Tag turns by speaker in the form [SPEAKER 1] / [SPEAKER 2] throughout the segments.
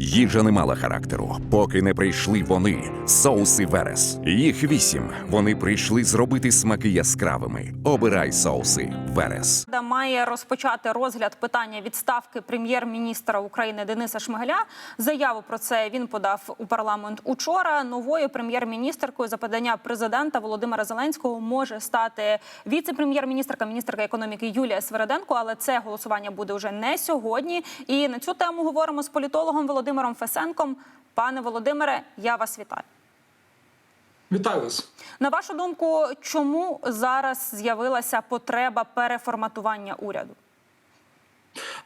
[SPEAKER 1] Їжа не мала характеру, поки не прийшли вони, соуси Верес. Їх вісім. Вони прийшли зробити смаки яскравими. Обирай соуси Верес.
[SPEAKER 2] Рада має розпочати розгляд питання відставки прем'єр-міністра України Дениса Шмигаля. Заяву про це він подав у парламент учора. Новою прем'єр-міністеркою за подання президента Володимира Зеленського може стати віце-прем'єр-міністерка, міністерка економіки Юлія Свереденко. Але це голосування буде вже не сьогодні. І на цю тему говоримо з політологом Володимиром Фесенком. Пане Володимире, я вас вітаю.
[SPEAKER 3] Вітаю вас.
[SPEAKER 2] На вашу думку, чому зараз з'явилася потреба переформатування уряду?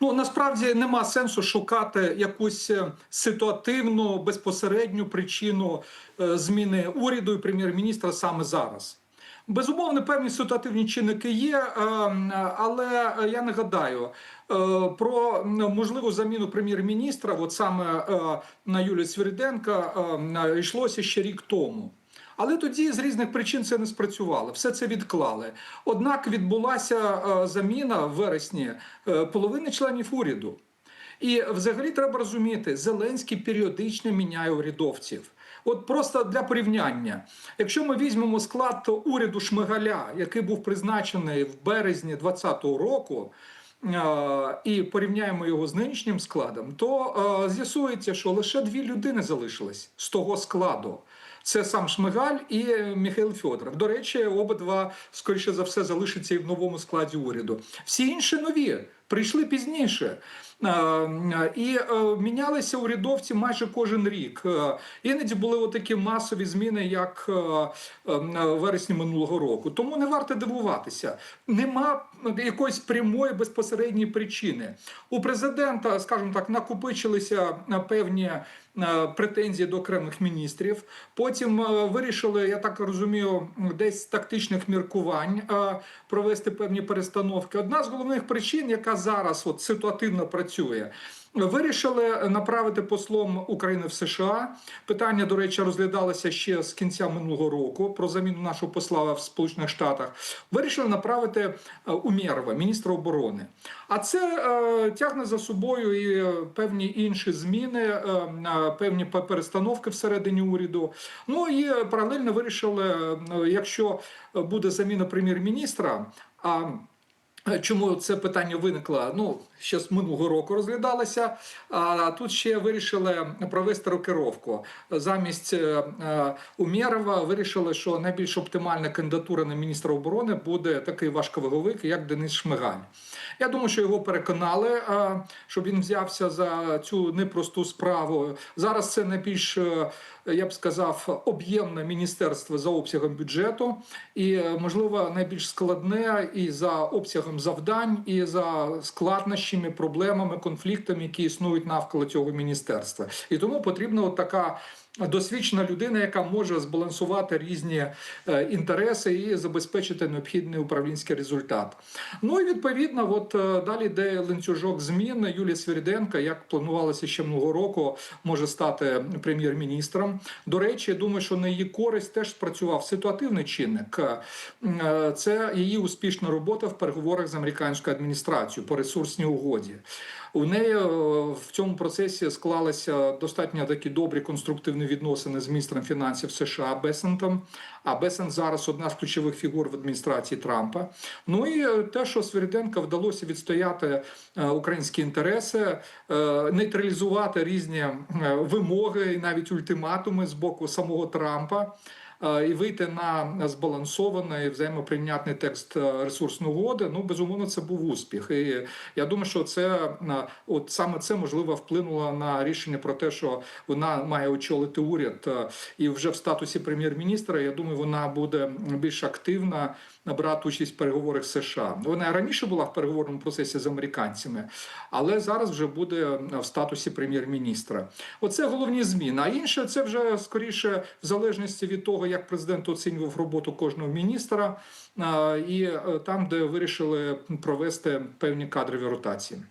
[SPEAKER 3] Ну насправді нема сенсу шукати якусь е, ситуативну безпосередню причину е, зміни уряду і прем'єр-міністра саме зараз. Безумовно, певні ситуативні чинники є, е, але я нагадаю е, про можливу заміну прем'єр-міністра, от саме е, на Юлію Свириденка, е, йшлося ще рік тому. Але тоді з різних причин це не спрацювало. Все це відклали. Однак відбулася заміна в вересні половини членів уряду. І взагалі треба розуміти, Зеленський періодично міняє урядовців. От просто для порівняння, якщо ми візьмемо склад уряду Шмигаля, який був призначений в березні 2020 року, е, і порівняємо його з нинішнім складом, то е, з'ясується, що лише дві людини залишились з того складу. Це сам Шмигаль і Михайло Федоров. До речі, обидва, скоріше за все, залишаться і в новому складі уряду. Всі інші нові прийшли пізніше. Е, І е, мінялися урядовці майже кожен рік. Е, Іноді були отакі масові зміни, як е, е, в вересні минулого року. Тому не варто дивуватися. Нема якоїсь прямої безпосередньої причини. У президента, скажімо так, накопичилися певні претензії до окремих міністрів. Потім вирішили, я так розумію, десь тактичних міркувань провести певні перестановки. Одна з головних причин, яка зараз от ситуативно працює. Вирішили направити послом України в США. Питання, до речі, розглядалося ще з кінця минулого року про заміну нашого посла в Сполучених Штатах. Вирішили направити е, Умєрова, міністра оборони. А це е, тягне за собою і певні інші зміни, е, е, певні перестановки всередині уряду. Ну і паралельно вирішили, е, якщо буде заміна прем'єр-міністра. а Чому це питання виникло? Ну, ще з минулого року розглядалося. А тут ще вирішили провести рокировку. Замість е, е, Умєрова вирішили, що найбільш оптимальна кандидатура на міністра оборони буде такий важковаговик, як Денис Шмигаль. Я думаю, що його переконали, е, щоб він взявся за цю непросту справу. Зараз це найбільш, е, я б сказав, об'ємне міністерство за обсягом бюджету, і е, можливо найбільш складне і за обсягом завдань, і за складнощами, проблемами, конфліктами, які існують навколо цього міністерства. І тому потрібна от така. Досвідчена людина, яка може збалансувати різні е, інтереси і забезпечити необхідний управлінський результат. Ну і відповідно, от е, далі йде ланцюжок змін. Юлія Свириденка, як планувалося ще минулого року, може стати прем'єр-міністром. До речі, я думаю, що на її користь теж спрацював ситуативний чинник. Е, Це її успішна робота в переговорах з американською адміністрацією по ресурсній угоді. У неї е, в цьому процесі склалися достатньо такі добрі конструктивні відносини з міністром фінансів США Бесентом. А Бесент зараз одна з ключових фігур в адміністрації Трампа. Ну і е, те, що Свириденка вдалося відстояти е, українські інтереси, нейтралізувати різні вимоги і навіть ультиматуми з боку самого Трампа. Е, І вийти на збалансований взаємоприйнятний текст е, ресурсної угоди, ну безумовно, це був успіх. І я думаю, що це е, от саме це можливо вплинуло на рішення про те, що вона має очолити уряд і вже в статусі прем'єр-міністра. Я думаю, вона буде більш активна брати участь в переговорах США. Вона раніше була в переговорному процесі з американцями, але зараз вже буде в статусі прем'єр-міністра. Оце головні зміни. А інше це вже скоріше в залежності від того, як президент оцінював роботу кожного міністра, і е, там, де вирішили провести певні кадрові ротації.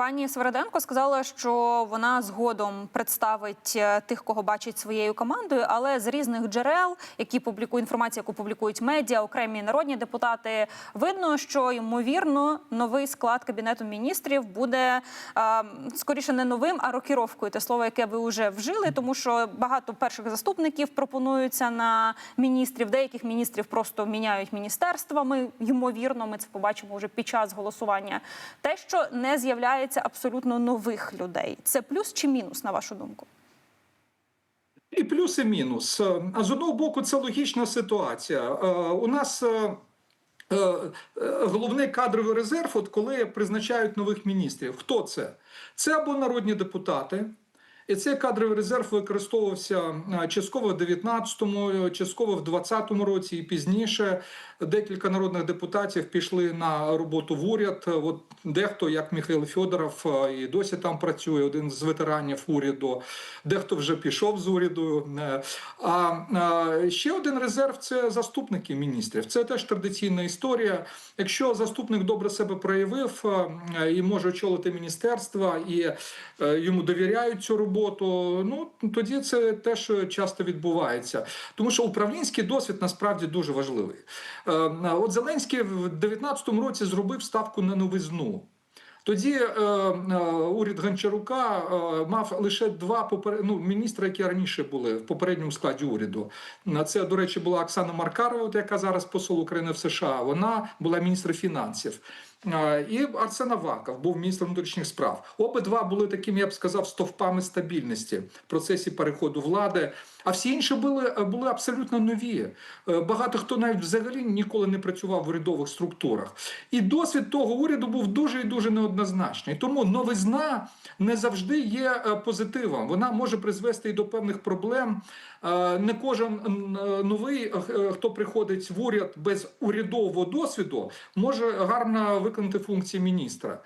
[SPEAKER 2] Пані Свереденко сказала, що вона згодом представить е, тих, кого бачить своєю командою, але з різних джерел, які публікують інформацію, яку публікують медіа, окремі народні депутати, видно, що ймовірно новий склад кабінету міністрів буде е, скоріше не новим, а рокіровкою. Те слово, яке ви вже вжили, тому що багато перших заступників пропонуються на міністрів. Деяких міністрів просто міняють міністерствами. Ймовірно, ми це побачимо вже під час голосування. Те, що не з'являється абсолютно нових людей, це плюс чи мінус, на вашу думку?
[SPEAKER 3] І плюс, і мінус. Е, А з одного боку, це логічна ситуація. Е, У нас е, головний кадровий резерв, от коли призначають нових міністрів. Хто це? Це або народні депутати. І цей кадровий резерв використовувався частково в 19-му, частково в 20-му році і пізніше. Декілька народних депутатів пішли на роботу в уряд. От дехто, як Михайло Федоров, е, і досі там працює, один з ветеранів уряду. Дехто вже пішов з уряду. Е, А ще один резерв це заступники міністрів. Це теж традиційна історія. Якщо заступник добре себе проявив і може очолити міністерство, і е, йому довіряють цю роботу, ну тоді це теж часто відбувається. Тому що управлінський досвід насправді дуже важливий. Е, От Зеленський в 2019 році зробив ставку на новизну. Тоді е, е, уряд Гончарука е, мав лише два попер... ну, міністри, які раніше були в попередньому складі уряду. На Це, до речі, була Оксана Маркарова, яка зараз посол України в США. Вона була міністром фінансів. Е, І Арсен Аваков був міністром внутрішніх справ. Обидва були такими, я б сказав, стовпами стабільності в процесі переходу влади. А всі інші були, були абсолютно нові. Е, Багато хто навіть взагалі ніколи не працював в урядових структурах. І досвід того уряду був дуже і дуже неоднозначний. Тому новизна не завжди є е, позитивом. Вона може призвести і до певних проблем. Е, Не кожен е, новий, е, хто приходить в уряд без урядового досвіду, може гарно виконати функції міністра.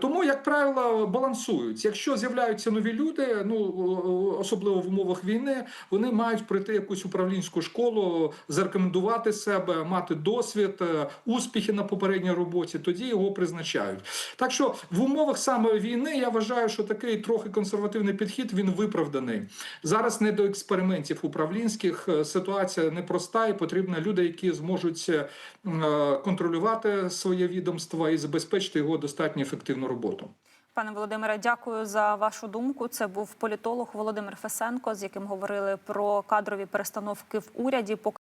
[SPEAKER 3] Тому, як правило, балансують. Якщо з'являються нові люди, ну особливо в умовах війни, вони мають пройти якусь управлінську школу, зарекомендувати себе, мати досвід, е, успіхи на попередній роботі. Тоді його призначають. Так що в умовах саме війни я вважаю, що такий трохи консервативний підхід він виправданий. Зараз не до експериментів управлінських. Е, Ситуація непроста, і потрібні люди, які зможуть е, контролювати своє відомство і забезпечити його достатньо ефективну роботу.
[SPEAKER 2] Пане Володимире, дякую за вашу думку. Це був політолог Володимир Фесенко, з яким говорили про кадрові перестановки в уряді.